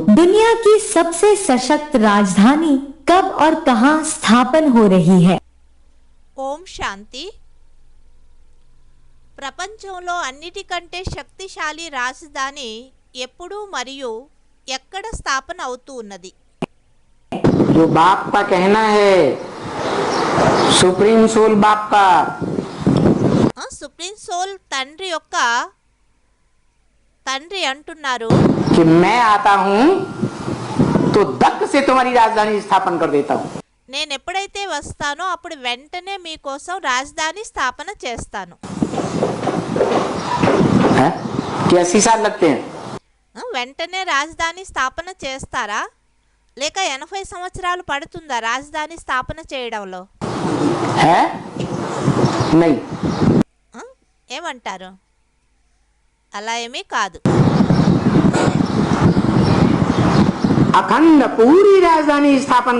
दुनिया की सबसे सशक्त राजधानी कब और कहां स्थापन हो रही है ఓం శాంతి ప్రపంచంలో అన్నిటికంటే శక్తిశాలి రాజధాని ఎప్పుడు మరియు ఎక్కడ స్థాపన అవుతూ ఉన్నది जो बाप का कहना है सुप्रीम सोल बाप का ఆ, సుప్రీం సోల్ తండ్రి యొక్క తండ్రి అంటున్నారు. నేను ఎప్పుడైతే వస్తానో అప్పుడు వెంటనే మీకోసం రాజధాని స్థాపన చేస్తాను. వెంటనే రాజధాని స్థాపన చేస్తారా? లేక ఎనభై సంవత్సరాలు పడుతుందా రాజధాని స్థాపన చేయడంలో? ఏమంటారు? అలా ఏమీ కాదు. అఖండ పూరి రాజధాని స్థాపన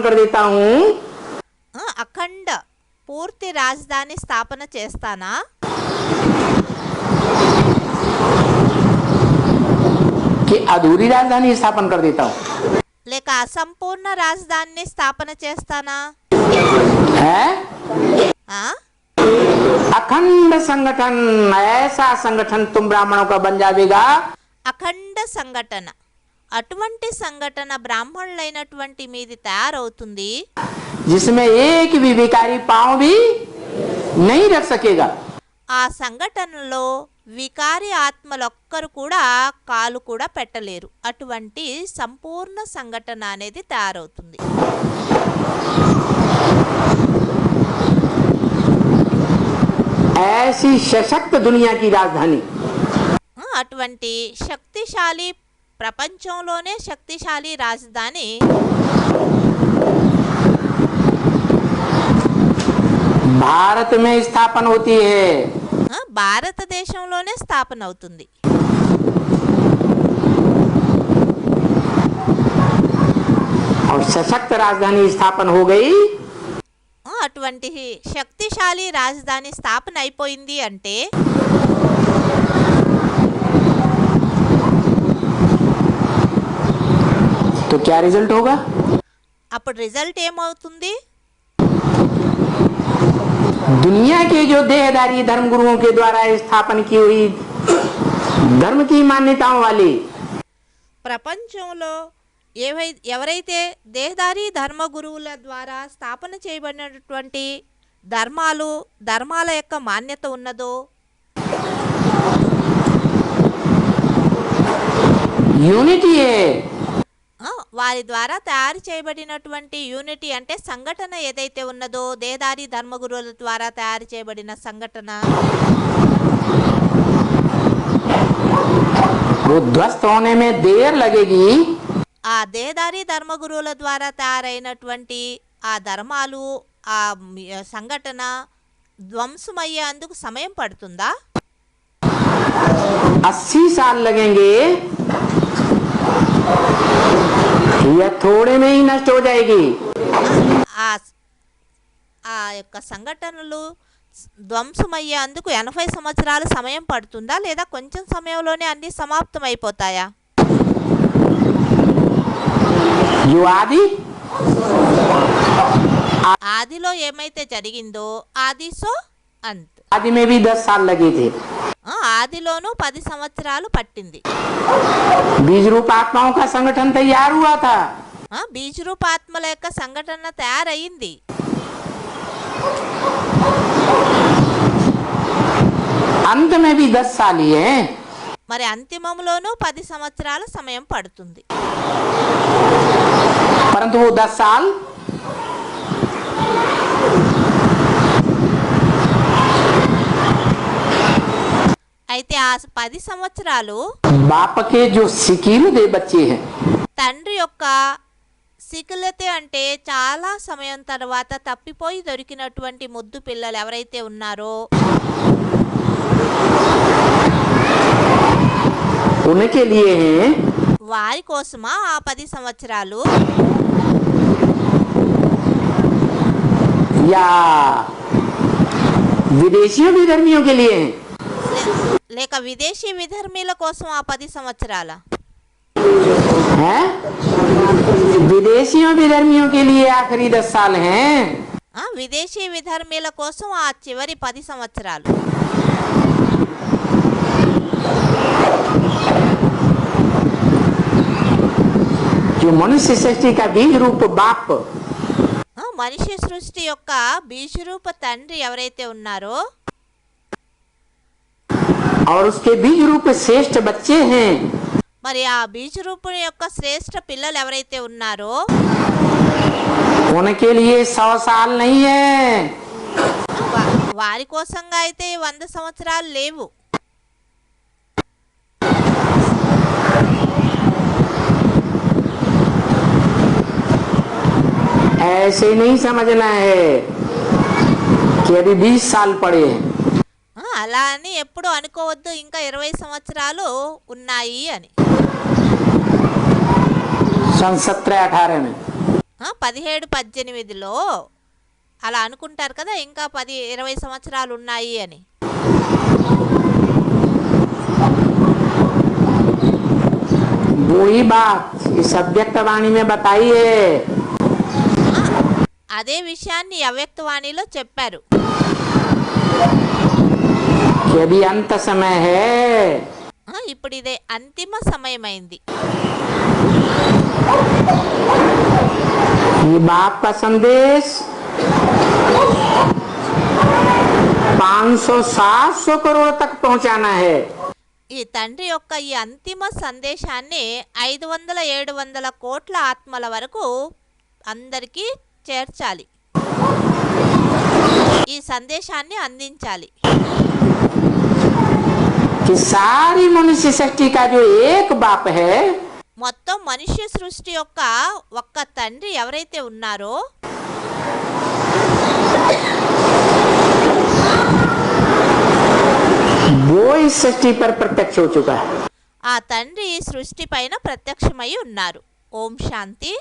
అఖండ పూర్తి రాజధాని స్థాపన చేస్తానా? అధూరి రాజధాని స్థాపన లేక అసంపూర్ణ రాజధాని స్థాపన చేస్తానా? संगठन ऐसा संगठन तुम ब्राह्मणों का बन जाएगा అఖండ సంఘటన అటువంటి సంఘటన బ్రాహ్మణులైనటువంటి మీది తయారవుతుంది जिसमें एक भी विकारी पांव भी नहीं रख सकेगा ఆ సంఘటనలో వికారి ఆత్మలొక్కరు కూడా కాలు కూడా పెట్టలేరు అటువంటి సంపూర్ణ సంఘటన అనేది తయారవుతుంది ऐसी सशक्त दुनिया की राजधानी ఆ, అటువంటి శక్తిశాలి ప్రపంచంలోనే శక్తిశాలి రాజధాని भारत में स्थापन होती है ఆ, భారతదేశంలోనే స్థాపన అవుతుంది और सशक्त राजधानी स्थापन हो गई ఆ, అటువంటి శక్తిశాలి రాజధాని స్థాపన అయిపోయింది అంటే तो क्या रिजल्ट होगा అప్పుడు రిజల్ట్ ఏమవుతుంది दुनिया के जो देहदारी धर्म गुरुओं के द्वारा स्थापन की हुई धर्म की मान्यताओं वाली ప్రపంచంలో ఏవై ఎవరైతే దేహదారి ధర్మ గురువుల ద్వారా స్థాపన చేయబడినటువంటి ధర్మాలు ధర్మాల యొక్క మాన్యత ఉన్నదో? యూనిటీయే వారి ద్వారా తయారు చేయబడినటువంటి యూనిటీ అంటే సంఘటన ఏదైతే ఉన్నదో దేదారి ధర్మగురువుల ద్వారా తయారు చేయబడిన సంఘటన? దేర్ లగేగి ఆ దేదారి ధర్మగురువుల ద్వారా తయారైనటువంటి ఆ ధర్మాలు ఆ మ్- సంఘటన ధ్వంసమయ్యేందుకు సమయం పడుతుందా अस्सी साल लगेंगे या थोड़े में ही नष्ट हो जाएगी ఆ ఆ యొక్క సంఘటనలు ధ్వంసమయ్యేందుకు ఎనభై సంవత్సరాలు సమయం పడుతుందా లేదా కొంచెం సమయంలోనే అన్ని సమాప్తం అయిపోతాయా యు ఆది ఆదిలో ఏమైతే జరిగిందో ఆది సో అంత్. ఆది మేబి దస్ సాల్ లగేది ఆదిలోను పది సంవత్సరాలు పట్టింది. బీజ రూపాత్మౌ కా సంఘటన తయారు హువా తా బీజ రూపాత్మల యొక్క సంఘటన తయారయ్యింది అంత మేబి దస్ సాలియే మరి అంతిమంలోనూ పది సంవత్సరాల సమయం పడుతుంది. परंतु वो दस साल అయితే ఆ పది సంవత్సరాలు बाप के जो सिकील दे बच्चे हैं తండ్రి యొక్క సికులతే అంటే చాలా సమయం తర్వాత తప్పిపోయి దొరికినటువంటి ముద్దు పిల్లలు ఎవరైతే ఉన్నారో उनके लिए हैं వారి కోసమా ఆ పది సంవత్సరాలు या विदेशियों भी धर्मियों के लिए हैं లే- లేక విదేశీ విధర్మీల కోసం ఆ పది సంవత్సరాల हैं विदेशियों विधर्मियों के लिए आखिरी दस साल हैं ఆ, విదేశీ విధర్మీల కోసం ఆ చివరి పది సంవత్సరాలు जो मनुष्य सृष्टि का बीज रूप बाप ఆ, మనిషి సృష్టి యొక్క బీజరూప తండ్రి ఎవరైతే ఉన్నారో और उसके बीज रूप श्रेष्ठ बच्चे हैं మరి ఆ బీజరూపుని యొక్క శ్రేష్ఠ పిల్లలు ఎవరైతే ఉన్నారో उनके लिए सौ साल नहीं है వా- వారి కోసంగా అయితే ఈ వంద సంవత్సరాలు లేవు ऐसे नहीं समझना है कि अभी बीस साल पड़े हैं ఆ, అలా అని ఎప్పుడు అనుకోవద్దు ఇంకా ఇరవై సంవత్సరాలు ఉన్నాయి అని सन सत्रह अठारह में ఆ, పదిహేడు పద్దెనిమిదిలో అలా అనుకుంటారు కదా ఇంకా పది ఇరవై సంవత్సరాలు ఉన్నాయి అని वही बात इस अव्यक्त वाणी में बताई है అదే విషయాన్ని అవ్యక్తవాణిలో చెప్పారు कि अभी अंत समय है ఆ, ఇప్పుడు ఇదే అంతిమ సమయమైంది ये बाप का संदेश 500 700 करोड़ तक पहुंचाना है ఈ తండ్రి యొక్క ఈ అంతిమ సందేశాన్ని ఐదు వందల ఏడు వందల కోట్ల ఆత్మల వరకు అందరికీ చేర్చాలి. ఈ సందేశాన్ని అందించాలి. మొత్తం మనిషి సృష్టి యొక్క ఒక్క తండ్రి ఎవరైతే ఉన్నారో ప్రత్యక్ష ఆ తండ్రి సృష్టి పైన ప్రత్యక్షమై ఉన్నారు. ఓం శాంతి.